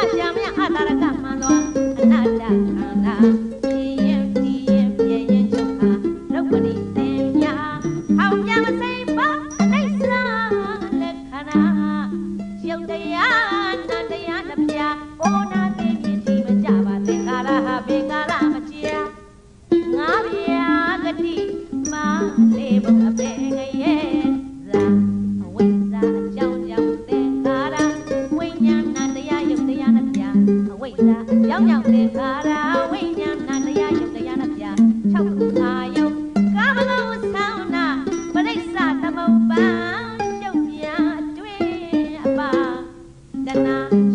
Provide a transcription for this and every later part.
i'm Anacha, Anacha, Anacha, Anacha, Anacha, ရောက်ရောက်သင်္ခါရဝိညာဏတရားယုတ်တရားနာပြ၆ခုအာယုတ်ကာမဂုဏ်ဆောင်းနာပရိစ္ဆသမုပ္ပံပြုတ်ပြအတွင်းအပါတဏ္ဍ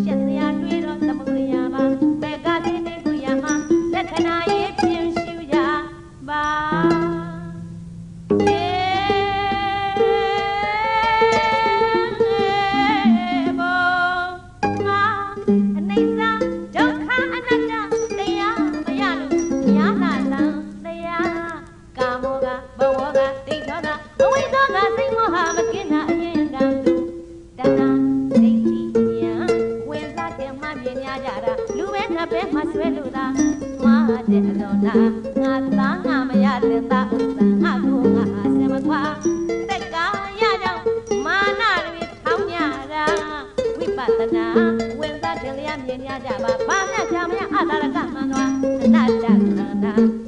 လက်ပဲမဆွဲလို့သာမာတဲ့အလုံးသာငါသားငါမရတဲ့သာဥသာငါကိုငါအစမခွာတက်ကရတော့မာနတွေထောင်းညတာဝိပဿနာဝင်စားတယ်လျာမြင်ရကြပါဘာမျက်ချာမရအတာရကမှန်သွားအနာတ္တသန္တာ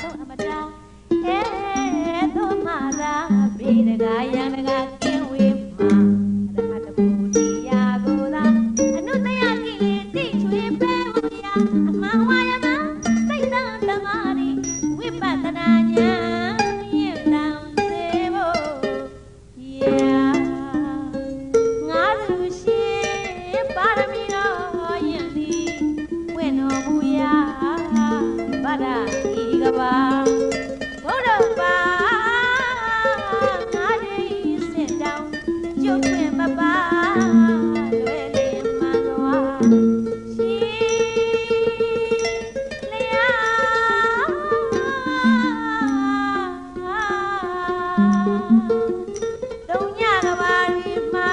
ဆုံးအမတားဟဲ့တော့မာသာပြေတကားရန်တကားကင်းဝေးမှာရမတပူတီယာကိုသာအနုတယကိလေတိချွေပဲဝရအမှန်ဝါယနာစိတ်သာတမား ကဘာဘုရုပ်ပါငါလေးစင်တောင်းကျုပ်ဝင်မပါလွယ်လေးမှန်သွားရှိလျာတုံညကဘာဒီမှာ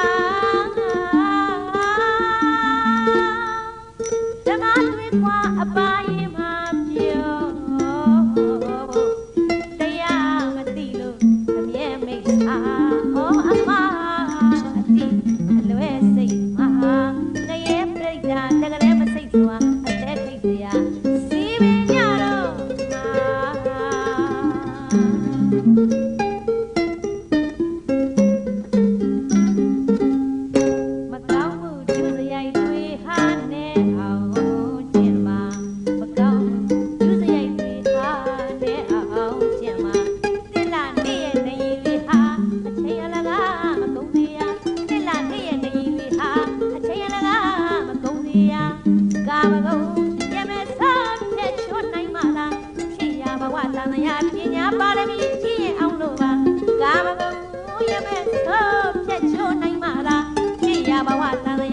ဓမ္မတွေခွာအပိုင်း ဘကုံပြမဲဆောင်နဲ့ချောနိုင်မလားရှိရဘဝသံဃာပညာပါရမီကြည့်ရင်အောင်လို့ပါကာဘကုံရမဲဆောင်ဖြတ်ချောနိုင်မလားရှိရဘဝသံဃာ